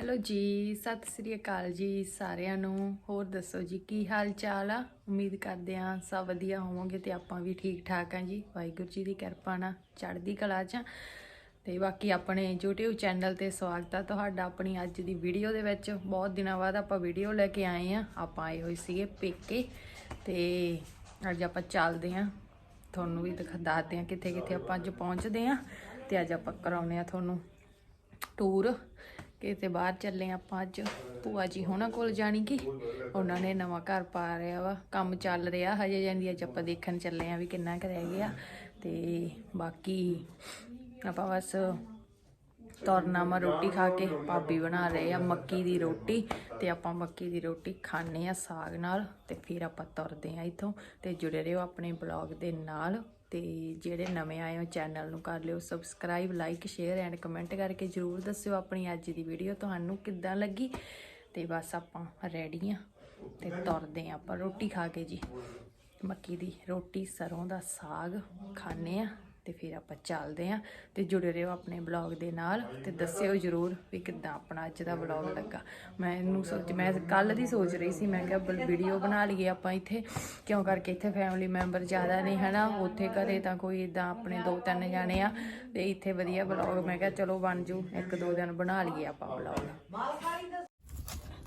Hello ਜੀ, ਸਤਿ ਸ੍ਰੀ ਅਕਾਲ ਜੀ ਸਾਰਿਆਂ ਨੂੰ। ਹੋਰ ਦੱਸੋ ਜੀ, ਕੀ ਹਾਲ ਚਾਲ ਆ? ਉਮੀਦ ਕਰਦੇ ਹਾਂ ਸਭ ਵਧੀਆ ਹੋਵੋਗੇ ਤੇ ਆਪਾਂ ਵੀ ਠੀਕ ਠਾਕ ਆ ਜੀ। ਵਾਹਿਗੁਰੂ ਜੀ ਦੀ ਕਿਰਪਾ ਨਾਲ ਚੜ੍ਹਦੀ ਕਲਾ 'ਚ ਆ। ਤੇ ਬਾਕੀ ਆਪਣੇ YouTube ਚੈਨਲ ਤੇ ਸਵਾਗਤ ਆ ਤੁਹਾਡਾ ਆਪਣੀ ਅੱਜ ਦੀ ਵੀਡੀਓ ਦੇ ਵਿੱਚ। ਬਹੁਤ ਦਿਨਾਂ ਬਾਅਦ ਆਪਾਂ ਵੀਡੀਓ ਲੈ ਕੇ ਆਏ ਆ ਆਪਾਂ ਆਏ ਹੋਏ ਸੀਗੇ ਪੇਕੇ ਤੇ ਅੱਜ ਆਪਾਂ ਚੱਲਦੇ ਆ ਤੁਹਾਨੂੰ ਵੀ ਦਿਖਾ ਦੱਸਦੇ ਆ ਕਿੱਥੇ ਕਿੱਥੇ ਆਪਾਂ ਅੱਜ ਪਹੁੰਚਦੇ ਆ ਤੇ ਅੱਜ ਆਪਾਂ ਕਰਾਉਨੇ ਆ ਤੁਹਾਨੂੰ ਟੂਰ ਕਿਤੇ ਬਾਹਰ ਚੱਲੇ ਆਪਾਂ ਅੱਜ। ਭੂਆ ਜੀ ਹੋਣਾ ਕੋਲ ਜਾਣੀ ਕਿ। ਉਹਨਾਂ ਨੇ ਨਵਾਂ ਘਰ ਪਾ ਰਿਹਾ ਵਾ। ਕੰਮ ਚੱਲ ਰਿਹਾ ਹਜੇ ਜਾਂਦੀ ਅੱਜ ਆਪਾਂ ਦੇਖਣ ਚੱਲੇ ਆ ਵੀ ਕਿੰਨਾ ਕੁ ਰਹਿ ਗਿਆ। ਤੇ ਬਾਕੀ ਆਪਾਂ ਬਸ ਤੁਰਨਾ ਮਾ ਰੋਟੀ ਖਾ ਕੇ। ਭਾਬੀ ਬਣਾ ਰਹੇ ਆ ਮੱਕੀ ਦੀ ਰੋਟੀ ਤੇ ਆਪਾਂ ਮੱਕੀ ਦੀ ਰੋਟੀ ਖਾਣੇ ਆ ਸਾਗ ਨਾਲ ਤੇ ਫਿਰ ਆਪਾਂ ਤੁਰਦੇ ਆ ਇੱਥੋਂ। ਤੇ ਜੁੜੇ ਰਹੋ ਆਪਣੇ ਬਲੌਗ ਦੇ ਨਾਲ। ਤੇ ਜਿਹੜੇ ਨਵੇਂ ਆਏ ਹੋ ਚੈਨਲ ਨੂੰ ਕਰ ਲਿਓ subscribe like share and comment ਕਰਕੇ ਜਰੂਰ ਦੱਸਿਓ ਆਪਣੀ ਅੱਜ ਦੀ ਵੀਡੀਓ ਤੁਹਾਨੂੰ ਕਿੱਦਾਂ ਲੱਗੀ। ਤੇ ਬਸ ਆਪਾਂ ਰੈਡੀ ਆ ਤੇ ਤੁਰਦੇ ਆ ਆਪਾਂ ਰੋਟੀ ਖਾ ਕੇ ਜੀ। ਮੱਕੀ ਦੀ ਰੋਟੀ ਸਰੋਂ ਦਾ ਸਾਗ ਖਾਣੇ ਆ ਤੇ ਫਿਰ ਆਪਾਂ ਚੱਲਦੇ ਆ ਤੇ ਜੁੜੇ ਰਹੋ ਆਪਣੇ ਬਲੌਗ ਦੇ ਨਾਲ ਤੇ ਦੱਸਿਓ ਜਰੂਰ ਵੀ ਕਿੱਦਾਂ ਆਪਣਾ ਅੱਜ ਦਾ ਬਲੌਗ ਲੱਗਾ। ਮੈਂ ਇਹਨੂੰ ਸੋਚ, ਮੈਂ ਕੱਲ ਦੀ ਸੋਚ ਰਹੀ ਸੀ, ਮੈਂ ਕਿਹਾ ਵੀਡੀਓ ਬਣਾ ਲਈਏ ਆਪਾਂ ਇੱਥੇ, ਕਿਉਂ ਕਰਕੇ ਇੱਥੇ ਫੈਮਿਲੀ ਮੈਂਬਰ ਜ਼ਿਆਦਾ ਨਹੀਂ ਹਨਾ? ਉੱਥੇ ਘਰੇ ਤਾਂ ਕੋਈ ਇਦਾਂ ਆਪਣੇ ਦੋ ਤਿੰਨ ਜਾਣੇ ਆ ਤੇ ਇੱਥੇ ਵਧੀਆ ਬਲੌਗ ਮੈਂ ਕਿਹਾ ਚਲੋ ਬਣ ਜੂ, ਇੱਕ ਦੋ ਦਿਨ ਬਣਾ ਲਈਏ ਆਪਾਂ ਬਲੌਗ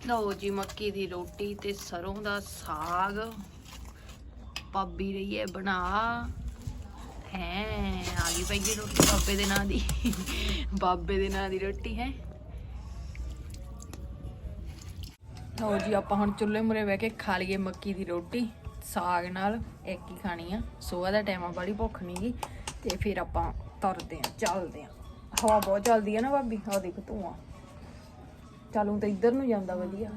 ਲਓ ਜੀ, ਮੱਕੀ ਦੀ ਰੋਟੀ ਤੇ ਸਰੋਂ ਦਾ ਸਾਗ। ਭਾਬੀ ਰਹੀ ਹੈ ਬਣਾ। ਹੈ, ਆ ਗਈ ਪਈ ਜੀ ਰੋਟੀ, ਬਾਬੇ ਦੇ ਨਾਂ ਦੀ, ਬਾਬੇ ਦੇ ਨਾਂ ਦੀ ਰੋਟੀ, ਹੈ। ਲਓ ਜੀ, ਆਪਾਂ ਹੁਣ ਚੁੱਲ੍ਹੇ ਮੁਰੇ ਬਹਿ ਕੇ ਖਾ ਲਈਏ ਮੱਕੀ ਦੀ ਰੋਟੀ, ਸਾਗ ਨਾਲ ਇੱਕ ਹੀ ਖਾਣੀ ਆ? ਸੋਹਾ ਦਾ ਟਾਈਮ ਆ ਬੜੀ ਭੁੱਖ ਨਹੀਂਗੀ ਤੇ ਫਿਰ ਆਪਾਂ ਤੁਰਦੇ ਆ, ਚੱਲਦੇ ਆ। ਹਵਾ ਬਹੁਤ ਚੱਲਦੀ ਆ ਨਾ, ਭਾਬੀ ਆ ਦੇਖ ਧੂਆਂ ਚਲੂ ਤਾਂ ਇੱਧਰ ਨੂੰ ਜਾਂਦਾ ਵਧੀਆ।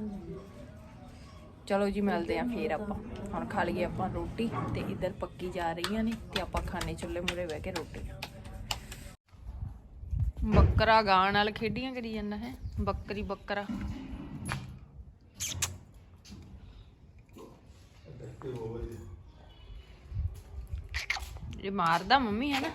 ਚਲੋ ਜੀ ਮਿਲਦੇ ਆ ਫੇਰ ਆਪਾਂ। ਹੁਣ ਖਾ ਲਈਏ ਆਪਾਂ ਰੋਟੀ ਤੇ ਇੱਧਰ ਪੱਕੀ ਜਾ ਰਹੀਆਂ ਨੇ ਤੇ ਆਪਾਂ ਖਾਣੇ ਚੁੱਲ੍ਹੇ ਮੂਰੇ ਬਹਿ ਕੇ ਰੋਟੀ। ਬੱਕਰਾ ਗਾਣ ਨਾਲ ਖੇਡੀਆਂ ਕਰੀ ਜਾਂਦਾ ਹੈ ਬੱਕਰੀ ਬੱਕਰਾ। ਇਹ ਮਾਰਦਾ ਮੰਮੀ ਹੈ ਨਾ?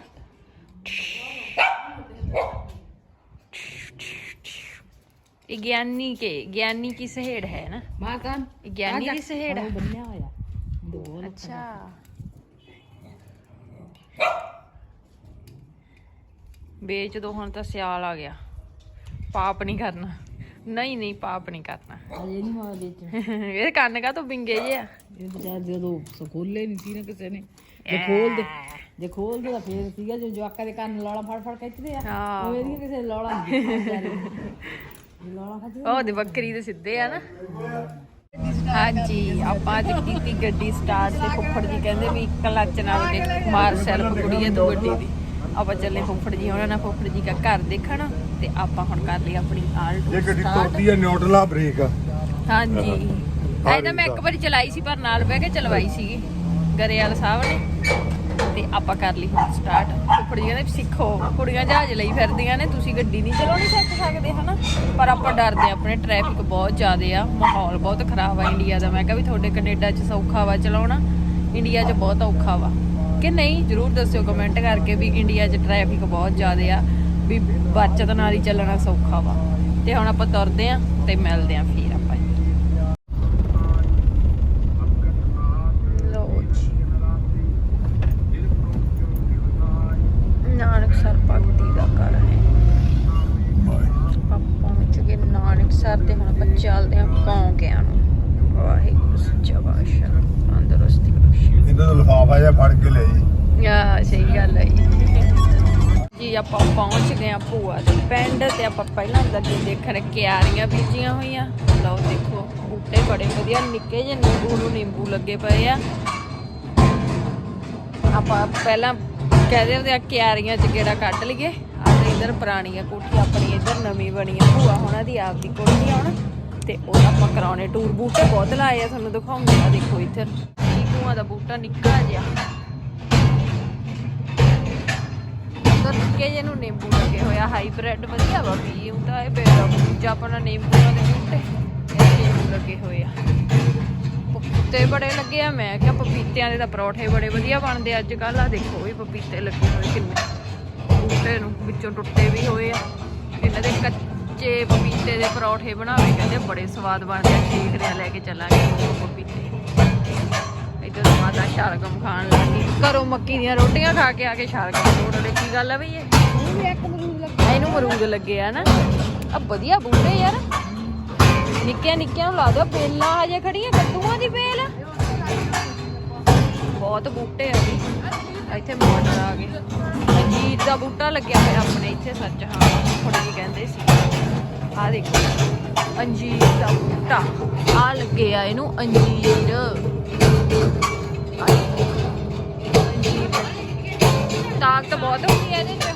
ਇਹ ਗਿਆਨੀ ਕੇ ਗਿਆਨੀ ਕੀ ਸਹੇੜ ਹੈ ਨਾ ਮਾਂ ਕਾਨ ਇਹ ਗਿਆਨੀ ਦੀ ਸਹੇੜ ਆ ਬੰਨਿਆ ਹੋਇਆ ਦੋ ਅੱਛਾ ਵੇਚ ਦੋ ਹੁਣ ਤਾਂ ਸਿਆਲ ਆ ਗਿਆ ਪਾਪ ਨਹੀਂ ਕਰਨਾ ਨਹੀਂ ਨਹੀਂ ਪਾਪ ਨਹੀਂ ਕਰਨਾ ਅਜੇ ਨਹੀਂ ਮਾਰ ਵਿੱਚ ਇਹ ਕੰਨ ਕਾ ਤੋਂ ਬਿੰਗੇ ਜੇ ਆ ਇਹ ਬਚਾ ਜਦੋਂ ਸਕੂਲੇ ਨਹੀਂ ਸੀ ਨਾ ਕਿਸੇ ਨੇ ਜੇ ਖੋਲ ਦੇ ਜੇ ਖੋਲ ਦੇ ਤਾਂ ਫੇਰ ਸੀਗਾ ਜੋ ਜਵਾਕਾਂ ਦੇ ਕੰਨ ਲੌਲਾ ਫੜ ਫੜ ਖਿੱਚਦੇ ਆ ਹਾਂ ਉਹ ਇਹਦੀਆਂ ਕਿਸੇ ਲੌਲਾ ਨਹੀਂ ਵਿਚਾਰੇ ਲੌਲਾ ਖਿੱਚਦੇ ਉਹ ਦੇ ਬੱਕਰੀ ਦੇ ਸਿੱਧੇ ਆ ਨਾ। ਹਾਂਜੀ ਆਪਾਂ ਅੱਜ ਕੀਤੀ ਗੱਡੀ ਸਟਾਰਟ ਤੇ ਫੁੱਫੜ ਜੀ ਕਹਿੰਦੇ ਵੀ ਕਲੱਚ ਨਾਲ ਦੇਖ ਮਾਰ ਸੈਲਫ ਕੁੜੀ ਹੈ ਦੋ ਗੱਡੀ ਦੀ। ਆਪਾਂ ਚੱਲੇ ਫੁੱਫੜ ਜੀ ਉਹਨਾਂ ਨਾਲ ਫੁੱਫੜ ਜੀ ਦਾ ਘਰ ਦੇਖਣ ਤੇ ਆਪਾਂ ਹੁਣ ਕਰ ਲਈ ਆਪਣੀ ਆਲਟੋ ਇਹ ਗੱਡੀ। ਤੁਰਦੀ ਹੈ ਨਿਊਟਰਲ ਬ੍ਰੇਕ ਹਾਂਜੀ। ਤਾਂ ਮੈਂ ਇੱਕ ਵਾਰੀ ਚਲਾਈ ਸੀ ਪਰ ਨਾਲ ਬਹਿ ਕੇ ਚਲਵਾਈ ਸੀਗੀ। ਗਰੇਵਾਲ ਸਾਹਿਬ ਨੇ ਤੇ ਆਪਾਂ ਕਰ ਲਈ ਹੁਣ ਸਟਾਰਟ ਕੁੜੀਆਂ ਨੇ ਸਿੱਖੋ ਕੁੜੀਆਂ ਜਹਾਜ਼ ਲਈ ਫਿਰਦੀਆਂ ਨੇ ਤੁਸੀਂ ਗੱਡੀ ਨਹੀਂ ਚਲਾਉਣੀ ਸਿੱਖ ਸਕਦੇ ਹਨਾ? ਪਰ ਆਪਾਂ ਡਰਦੇ ਹਾਂ, ਆਪਣੇ ਟ੍ਰੈਫਿਕ ਬਹੁਤ ਜ਼ਿਆਦਾ ਆ ਮਾਹੌਲ ਬਹੁਤ ਖਰਾਬ ਆ ਇੰਡੀਆ ਦਾ। ਮੈਂ ਕਿਹਾ ਵੀ ਤੁਹਾਡੇ ਕੈਨੇਡਾ 'ਚ ਸੌਖਾ ਵਾ ਚਲਾਉਣਾ ਇੰਡੀਆ 'ਚ ਬਹੁਤ ਔਖਾ ਵਾ। ਕਿ ਨਹੀਂ ਜਰੂਰ ਦੱਸਿਓ ਕਮੈਂਟ ਕਰਕੇ ਵੀ ਇੰਡੀਆ 'ਚ ਟ੍ਰੈਫਿਕ ਬਹੁਤ ਜ਼ਿਆਦਾ ਆ ਵੀ ਬਚਤ ਨਾਲ ਹੀ ਚੱਲਣਾ ਸੌਖਾ ਵਾ। ਤੇ ਹੁਣ ਆਪਾਂ ਤੁਰਦੇ ਆਂ ਤੇ ਮਿਲਦੇ ਆਂ ਫਿਰ। ਇਹਨਾਂ ਦਾ ਫੜ ਕੇ ਲੈ ਜੀ ਆ ਸਹੀ ਗੱਲ ਹੈ ਜੀ। ਆਪਾਂ ਪਹੁੰਚ ਗਏ ਆ ਭੂਆ ਦੇ ਪਿੰਡ ਤੇ ਆਪਾਂ ਪਹਿਲਾਂ ਲੱਗੇ ਦੇਖਣ ਕਿਆਰੀਆਂ ਬੀਜੀਆਂ ਹੋਈਆਂ। ਲਓ ਦੇਖੋ, ਬੂਟੇ ਬੜੇ ਵਧੀਆ, ਨਿੱਕੇ ਜਿਹੇ ਨਿੰਬੂ ਨੂੰ ਨਿੰਬੂ ਲੱਗੇ ਪਏ ਆ। ਆਪਾਂ ਪਹਿਲਾਂ ਕਹਦੇ ਹੁੰਦੇ ਆ ਕਿਆਰੀਆਂ 'ਚ ਗੇੜਾ ਕੱਢ ਲਈਏ। ਆਪਣੇ ਤੇ ਇਧਰ ਪੁਰਾਣੀ ਆ ਆਪਣੀ ਇਧਰ ਨਵੀਂ ਬਣੀ ਆ ਭੂਆ ਹੋਣਾ ਦੀ ਆਪਦੀ ਕੋਠੀ ਆ ਹੁਣ। ਤੇ ਉਹ ਆਪਾਂ ਕਰਾਉਣੇ ਟੂਰ ਬੂਟੇ ਬਹੁਤ ਲਾਏ ਆ, ਤੁਹਾਨੂੰ ਦਿਖਾਉਂਦੇ ਆ। ਦੇਖੋ ਇੱਧਰ। ਭੂਆ ਦਾ ਬੂਟਾ ਨਿੱਕਾ ਜਿਹਾ। ਉਧਰ ਨਿੱਕੇ ਜਿਹੇ ਨੂੰ ਨਿੰਬੂ ਲੱਗੇ ਹੋਇਆ ਹਾਈਬ੍ਰਿਡ ਵਧੀਆ ਵਾ ਵੀ ਉਹ ਇਹ ਬੇੜਾ ਦੂਜਾ ਆਪਣਾ ਨਿੰਬੂਆਂ ਦੇ ਬੂਟੇ, ਇਹ ਨਿੰਬੂ ਲੱਗੇ ਹੋਏ ਆ। ਪਪੀਤੇ ਬੜੇ ਲੱਗੇ ਆ, ਮੈਂ ਕਿਹਾ ਪਪੀਤਿਆਂ ਦੇ ਤਾਂ ਪਰੌਠੇ ਬੜੇ ਵਧੀਆ ਬਣਦੇ ਅੱਜ ਕੱਲ ਆ ਦੇਖੋ ਵੀ ਪਪੀਤੇ ਲੱਗੇ ਹੋਏ ਕਿੰਨੇ। ਬੂਟੇ ਨੂੰ ਵਿੱਚੋਂ ਟੁੱਟੇ ਵੀ ਹੋਏ ਆ। ਇਹਨਾਂ ਦੇ ਕੱਚੇ ਪਪੀਤੇ ਦੇ ਪਰੌਠੇ ਬਣਾਵੇ ਕਹਿੰਦੇ ਬੜੇ ਸਵਾਦ ਬਣਦੇ ਆ। ਸ਼ੇਕ ਰਿਆ ਲੈ ਕੇ ਚੱਲਾਂਗੇ ਪਪੀਤੇ। ਇੱਧਰ ਮਾਤਾ ਸ਼ਲਗਮ ਖਾਣ ਲੱਗੀ। ਘਰੋਂ ਮੱਕੀ ਦੀਆਂ ਰੋਟੀਆਂ ਖਾ ਕੇ ਆ ਕੇ ਸ਼ਲਗਮ ਤੋੜ ਲੈ ਕੀ ਗੱਲ ਆ ਬਈ ਇਹ? ਇਹਨੂੰ ਮਰੂਦ ਲੱਗੇ ਆ ਨਾ। ਆ ਵਧੀਆ ਬੂਟੇ ਯਾਰ। ਨਿੱਕਿਆਂ ਨਿੱਕਿਆਂ ਨੂੰ ਲਾ ਦਿਓ ਬੇਲਾਂ ਹਜੇ ਖੜੀਆਂ ਕੱਦੂਆਂ ਦੀ ਬੇਲ। ਬਹੁਤ ਬੂਟੇ ਆ ਜੀ ਇੱਥੇ ਮਟਰ ਆ ਗਏ। ਅੰਜੀਰ ਦਾ ਬੂਟਾ ਲੱਗਿਆ ਹੋਇਆ ਆਪਣੇ ਇੱਥੇ ਸੱਚ ਹਾਂ। ਥੋੜੀ ਕਹਿੰਦੇ ਸੀ। ਆ ਦੇਖੋ। ਅੰਜੀਰ ਦਾ ਬੂਟਾ। ਆ ਲੱਗੇ ਆ ਇਹਨੂੰ। ਅੰਜੀਰ। ਤਾਕਤ ਬਹੁਤ ਹੁੰਦੀ ਹੈ ਇਹਦੇ ਚ।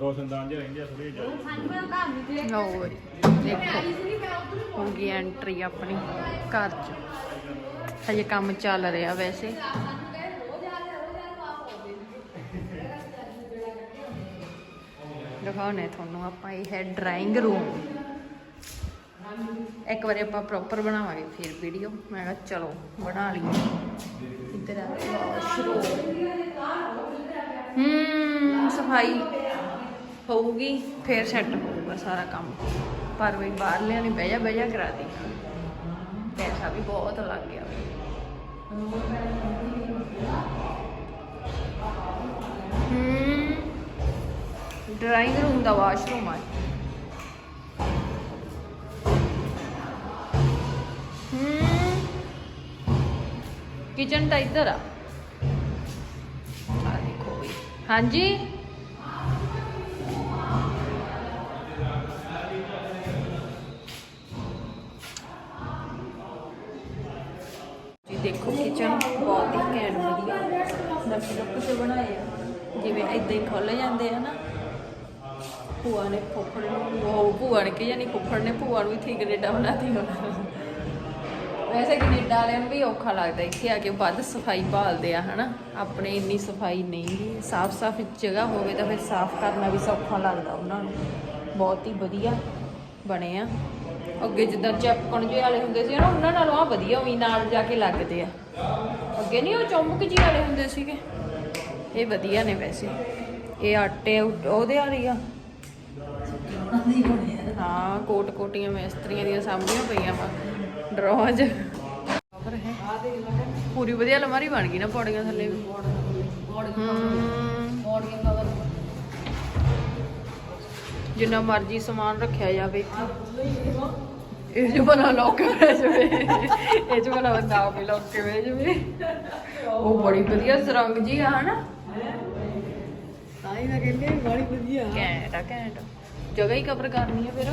ਰੋਸ਼ਨਦਾਨ ਰਹਿੰਦੇ ਆ ਥੋੜੇ ਜਿਹਾ ਲਓ ਦੇਖੋ ਹੋ ਗਈ ਐਂਟਰੀ ਆਪਣੀ ਘਰ ਚ। ਹਜੇ ਕੰਮ ਚੱਲ ਰਿਹਾ ਵੈਸੇ। ਦਿਖਾਉਣੇ ਤੁਹਾਨੂੰ ਆਪਾਂ ਇਹ ਹੈ ਡਰਾਇੰਗ ਰੂਮ ਇੱਕ ਵਾਰੀ ਆਪਾਂ ਪ੍ਰੋਪਰ ਬਣਾਵਾਂਗੇ ਫਿਰ ਵੀਡੀਓ ਮੈਂ ਕਿਹਾ ਚਲੋ, ਬਣਾ ਲਈਏ। ਇੱਧਰ ਆ ਵਾਸ਼ਰੂਮ ਹੂੰ, ਸਫ਼ਾਈ ਹੋਊਗੀ, ਫਿਰ ਸੈੱਟ ਹੋਊਗਾ ਸਾਰਾ ਕੰਮ। ਪਰ ਵੀ ਬਾਹਰਲਿਆਂ ਨੇ ਬਹਿ ਜਾ, ਬਹਿ ਕਰਾ ਦੀ ਪੈਸਾ ਵੀ ਬਹੁਤ ਲੱਗ ਗਿਆ। ਹੂੰ। ਡਰਾਇੰਗ ਰੂਮ ਦਾ ਵਾਸ਼ਰੂਮ ਆ। ਹੂੰ। ਤਾਂ ਇੱਧਰ ਆ। ਆ ਦੇਖੋ ਵੀ ਹਾਂਜੀ। ਜੀ ਦੇਖੋ ਕਿਚਨ ਬਹੁਤ ਹੀ ਘੈਂਟ ਵਧੀਆ। ਨਕਸ਼ ਰੁੱਕ ਕੇ ਬਣਾਏ ਆ। ਜਿਵੇਂ ਇਦਾਂ ਹੀ ਖੁੱਲ ਜਾਂਦੇ ਆ ਨਾ। ਭੂਆ ਨੇ ਫੁੱਫੜ ਨੂੰ, ਉਹ ਭੂਆ ਨੇ ਕਿ ਜਾਨੀ ਫੁੱਫੜ ਨੇ ਭੂਆ ਨੂੰ ਵੀ ਠੀਕ ਕੈਨੇਡਾ ਬਣਾਤੀ ਹੁਣ ਵੈਸੇ ਕੈਨੇਡਾ ਵਾਲਿਆਂ ਨੂੰ ਵੀ ਔਖਾ ਲੱਗਦਾ, ਇੱਥੇ ਆ ਕੇ ਵੱਧ ਸਫ਼ਾਈ ਭਾਲਦੇ ਆ, ਹਨਾ? ਆਪਣੇ ਇੰਨੀ ਸਫ਼ਾਈ ਨਹੀਂ ਸਾਫ਼-ਸਾਫ਼ ਜਗ੍ਹਾ ਹੋਵੇ ਤਾਂ ਫਿਰ ਸਾਫ਼ ਕਰਨਾ ਵੀ ਸੌਖਾ ਲੱਗਦਾ ਉਹਨਾਂ ਨੂੰ। ਬਹੁਤ ਹੀ ਵਧੀਆ ਬਣੇ ਆ। ਅੱਗੇ ਜਿੱਦਾਂ ਚੈਪਕਣ ਜਿਹੇ ਵਾਲੇ ਹੁੰਦੇ ਸੀ ਨਾ ਉਹਨਾਂ ਨਾਲੋਂ ਆ ਵਧੀਆ ਵੀ ਨਾਲ ਜਾ ਕੇ ਲੱਗਦੇ ਆ। ਅੱਗੇ ਨਹੀਂ, ਉਹ ਚੌਮਕ ਜੀ ਵਾਲੇ ਹੁੰਦੇ ਸੀਗੇ। ਇਹ ਵਧੀਆ ਨੇ ਵੈਸੇ। ਇਹ ਆਟੇ ਉਹਦੇ ਵਾਲੀ ਆ। ਹਾਂ ਕੋਟ ਕੋਟੀਆਂ ਮਿਸਤਰੀਆਂ ਦੀਆਂ ਸਾਂਭੀਆਂ ਪਈਆਂ ਵਾ ਕਵਰ ਹੈ। ਪੂਰੀ ਵਧੀਆ ਅਲਮਾਰੀ ਬਣ ਗਈ ਨਾ ਪੌੜੀਆਂ ਥੱਲੇ ਵੀ। ਕਵਰ ਜਿੰਨਾ ਮਰਜ਼ੀ ਸਮਾਨ ਰੱਖਿਆ ਜਾਵੇ। ਇੱਥੇ ਇਹ ਜੋ ਬਣਾ ਲੋਕ ਕੇ ਬਹਿ ਜਾਵੇ। ਇਹ ਜੋ ਬਣਾ ਬੰਦਾ ਆਪੇ ਲੋਕ ਕੇ ਬਹਿ ਜਾਵੇ। ਉਹ ਬੜੀ ਵਧੀਆ ਸਰੰਗ ਜੀ ਆ ਹਨਾ? ਤਾਂ ਹੀ ਮੈਂ ਕਹਿੰਦੀ ਬੜੀ ਵਧੀਆ। ਘੈਂਟ ਆ ਘੈਂਟ ਜਗ੍ਹਾ ਹੀ ਕਵਰ ਕਰਨੀ ਹੈ ਫਿਰ।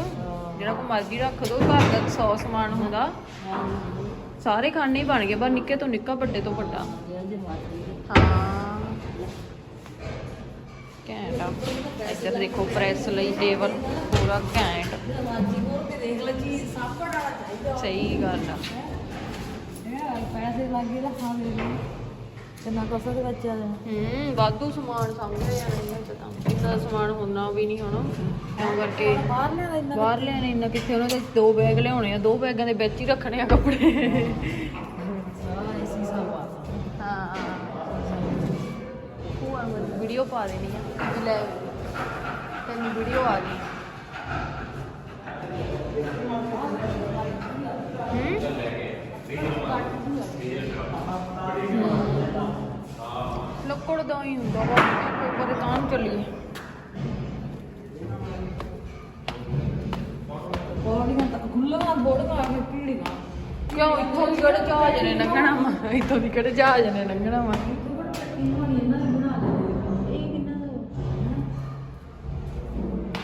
ਜਿਹੜਾ ਕੋ ਮਰਜ਼ੀ ਰੱਖ ਦੋ, ਘਰ ਦਾ 100 ਸਮਾਨ ਹੁੰਦਾ। ਸਾਰੇ ਖਾਣੇ ਹੀ ਬਣ ਗਏ ਪਰ ਨਿੱਕੇ ਤੋਂ ਨਿੱਕਾ, ਵੱਡੇ ਤੋਂ ਵੱਡਾ। ਹਾਂ। ਘੈਂਟ ਆ। ਇੱਧਰ ਦੇਖੋ ਪ੍ਰੈਸ ਲਈ ਟੇਬਲ ਪੂਰਾ ਘੈਂਟ। ਮਾਜੀ ਮੋਰ ਕੇ ਦੇਖ ਲੈ ਚੀਜ਼ ਸਭ ਵਾਲਾ ਚਾਹੀਦਾ ਸਹੀ ਗੱਲ ਆ। ਹੈ ਪੈਸੇ ਲੱਗੇ ਤਾਂ ਖਾ ਲੈ ਕਿੰਨਾ ਕੋਸਾ ਦੇ ਬੱਚਾ ਦਾ ਹੂੰ ਵਾਧੂ ਸਮਾਨ ਸਾਹਮਣੇ ਆ ਇਹਨਾਂ ਚ ਤਾਂ। ਇੰਨਾ ਸਮਾਨ ਹੋਣਾ ਵੀ ਨਹੀਂ ਹੋਣਾ ਤਾਂ ਕਰਕੇ। ਬਾਹਰ ਲਿਆ ਇੰਨਾ ਬਾਹਰ ਲਿਆਣੇ ਇੰਨਾ ਕਿੱਥੇ? ਉਹਨਾਂ ਦੇ ਦੋ ਬੈਗ ਲਿਆਉਣੇ ਆ ਦੋ ਬੈਗਾਂ ਦੇ ਵਿੱਚ ਹੀ ਰੱਖਣੇ ਆ ਕੱਪੜੇ। ਵੀਡੀਓ ਪਾ ਦੇਣੀ ਆ। ਵੀ ਲੈ ਤੈਨੂੰ ਵੀਡੀਓ ਆ ਗਈ। ਹੂੰ? ਲੱਕੜ ਦਾ ਹੀ ਹੁੰਦਾ ਵਾ ਪੇਪਰ ਤਾਂ ਚੱਲੀਏ। ਬੋਡੀਆਂ ਤਾਂ ਖੁੱਲ੍ਹਾ ਬੋੜੀਆਂ ਆ ਕੇ ਪੀੜੀਆਂ। ਕਿਉਂ ਇੱਥੋਂ ਦੀ ਕਿਹੜੇ ਜਹਾਜ਼ ਨੇ ਲੰਘਣਾ ਵਾ? ਇੱਥੋਂ ਦੀ ਕਿਹੜੇ ਜਹਾਜ਼ ਨੇ ਲੰਘਣਾ ਵਾ?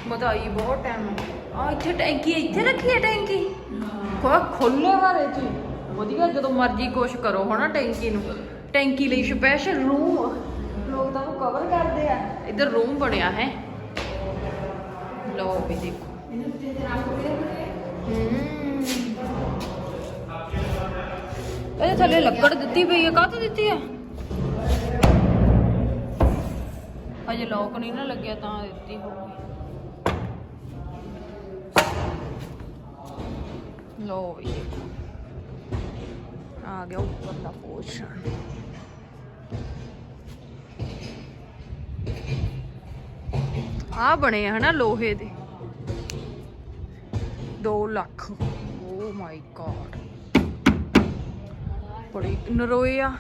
ਵਧਾਈ ਬਹੁਤ ਟਾਈਮ ਆ। ਇੱਥੇ ਟੈਂਕੀ ਇੱਥੇ ਰੱਖੀ ਹੈ ਟੈਂਕੀ? ਖੋਆ ਖੁੱਲੇ ਹਾਰੇ ਚ ਵਧੀਆ ਜਦੋਂ ਮਰਜ਼ੀ ਕੁਛ ਕਰੋ ਹਨਾ ਟੈਂਕੀ ਨੂੰ। ਟੈਂਕੀ ਲਈ ਸਪੈਸ਼ਲ ਰੂਮ। ਲੋਕ ਤਾਂ ਉਹ ਕਵਰ ਕਰਦੇ ਆ। ਇੱਧਰ ਰੂਮ ਬਣਿਆ ਹੈ। ਲਓ ਵੀ ਦੇਖੋ। ਹੂੰ ਇਹਦੇ ਥੱਲੇ ਲੱਕੜ ਦਿੱਤੀ ਪਈ ਹੈ। ਕਾਹਤੋਂ ਦਿੱਤੀ ਆ ਅਜੇ ਲੋਕ ਨਹੀਂ ਨਾ ਲੱਗਿਆ ਤਾਂ ਦਿੱਤੀ ਹੋਊਗੀ। ਲੋ ਵੀ ਦੇਖੋ। ਆ ਗਿਆ ਉੱਪਰਲਾ ਪੋਰਸ਼ਨ ਆ ਬਣੇ ਆ ਹਨਾ ਲੋਹੇ ਦੇ। 2 ਲੱਖ। ਓ ਮਾਈ ਗॉड ਬੜੀ ਨਰੋਏ ਆ।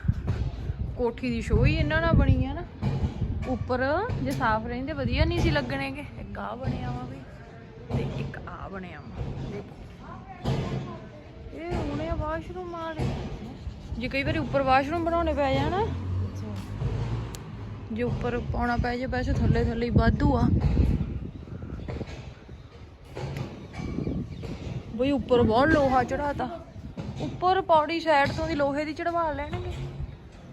ਕੋਠੀ ਦੀ ਸ਼ੋਅ ਹੀ ਇਹਨਾਂ ਨਾਲ ਬਣੀ ਆ ਨਾ। ਉੱਪਰ ਜੇ ਸਾਫ਼ ਰਹਿੰਦੇ ਵਧੀਆ ਨਹੀਂ ਸੀ ਲੱਗਣੇਗੇ। ਇੱਕ ਆ ਬਣਿਆ ਵਾ ਵੀ ਤੇ ਇੱਕ ਆ ਬਣਿਆ ਵਾ। ਦੇਖੋ। ਇਹ ਹੁਣੇ ਆ ਵਾਸ਼ਰੂਮ ਜੇ ਕਈ ਵਾਰੀ ਉੱਪਰ ਵਾਸ਼ਰੂਮ ਬਣਾਉਣੇ ਪੈ ਜਾਣ ਜੇ ਉੱਪਰ ਪਾਉਣਾ ਪੈ ਜੇ, ਵੈਸੇ ਥੱਲੇ ਥੱਲੇ ਹੀ ਵਾਧੂ ਆ। ਬਈ ਉੱਪਰ ਬਹੁਤ ਲੋਹਾ ਚੜਾਤਾ ਉੱਪਰ ਪੌੜੀ ਸਾਈਡ ਤੋਂ ਦੀ ਲੋਹੇ ਦੀ ਚੜਵਾ ਲੈਣਗੇ।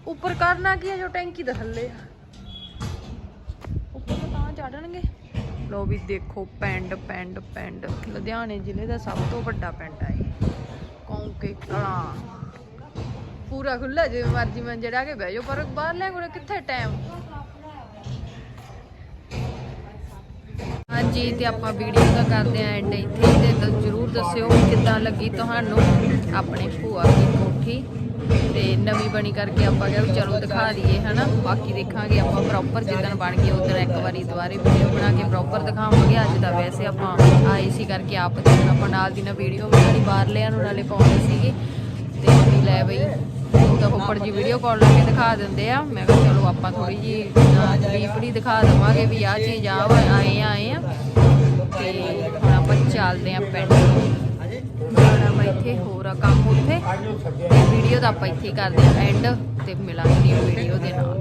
ਉੱਪਰ ਕਰਨਾ ਕੀ ਹੈ ਜੋ ਟੈਂਕੀ ਦੇ ਥੱਲੇ ਆ। ਉੱਪਰ ਤਾਂ ਚੜਨਗੇ ਲੋ ਵੀ ਦੇਖੋ, ਪਿੰਡ ਪਿੰਡ ਪਿੰਡ। ਲੁਧਿਆਣੇ ਜ਼ਿਲ੍ਹੇ ਦਾ ਸਭ ਤੋਂ ਵੱਡਾ ਪਿੰਡ ਆ ਕੌਂਕੇ ਕਲਾਂ ਪੂਰਾ ਖੁੱਲਾ ਜਿਵੇਂ ਮਰਜ਼ੀ ਮੈਂ ਜਿਹੜਾ ਕੇ ਬਹਿ ਜਾਓ, ਪਰ ਬਾਹਰ ਲੈ ਕੋਲ ਕਿੱਥੇ ਟਾਈਮ ਹਾਂਜੀ, ਤੇ ਆਪਾਂ ਵੀਡੀਓ ਦਾ ਕਰਦੇ ਆਂ ਐਂਡ ਇੱਥੇ ਤੇ ਜਰੂਰ ਦੱਸਿਓ ਕਿੱਦਾਂ ਲੱਗੀ ਤੁਹਾਨੂੰ ਆਪਣੇ ਭੂਆ ਦੀ ਕੋਠੀ। ਤੇ ਨਵੀਂ ਬਣੀ ਕਰਕੇ ਆਪਾਂ ਕਿਹਾ ਵੀ ਚਲੋ ਦਿਖਾ ਦਈਏ, ਹਨਾ? ਬਾਕੀ ਦੇਖਾਂਗੇ ਆਪਾਂ ਪ੍ਰੋਪਰ ਜਿੱਦਣ ਬਣ ਗਈ ਉਦੋਂ ਇੱਕ ਵਾਰੀ ਦੁਬਾਰੇ ਵੀਡੀਓ ਬਣਾ ਕੇ ਪ੍ਰੋਪਰ ਦਿਖਾਵਾਂਗੇ। ਅੱਜ ਦਾ ਵੈਸੇ ਆਪਾਂ ਆਏ ਸੀ ਕਰਕੇ ਆਪ ਦੇਖਣ, ਆਪਾਂ ਨਾਲ ਦੀ ਨਾਲ ਵੀਡੀਓ ਬਣਾਣੀ ਬਾਹਰ ਲਿਆਂ ਨੂੰ ਨਾਲੇ ਪਾਉਣੀ ਸੀਗੀ। ਤੇ ਵੀ ਲੈ ਬਈ। ਤਾਂ ਉੱਪਰ ਜੀ ਵੀਡੀਓ ਕਾਲ ਲਾ ਕੇ ਦਿਖਾ ਦਿੰਦੇ ਆ। ਮੈਂ ਕਿਹਾ ਚਲੋ ਆਪਾਂ ਥੋੜੀ ਜੀ ਡੀਪਲੀ ਦਿਖਾ ਦਵਾਂਗੇ ਵੀ ਆਹ ਚੀਜ਼ ਆ ਆਏ ਆਏ ਆ। ਤੇ ਹੁਣ ਆਪਾਂ ਚੱਲਦੇ ਆ ਪਿੰਡ। ਜਾਣਾ ਵਾ ਇੱਥੇ ਹੋਰ ਆ ਕੰਮ ਉੱਥੇ। ਤੇ ਵੀਡੀਓ ਤਾਂ ਆਪਾਂ ਇੱਥੇ ਕਰਦੇ ਆ। ਐਂਡ ਤੇ ਮਿਲਾਂਗੇ ਵੀਡੀਓ ਦੇ ਨਾਲ।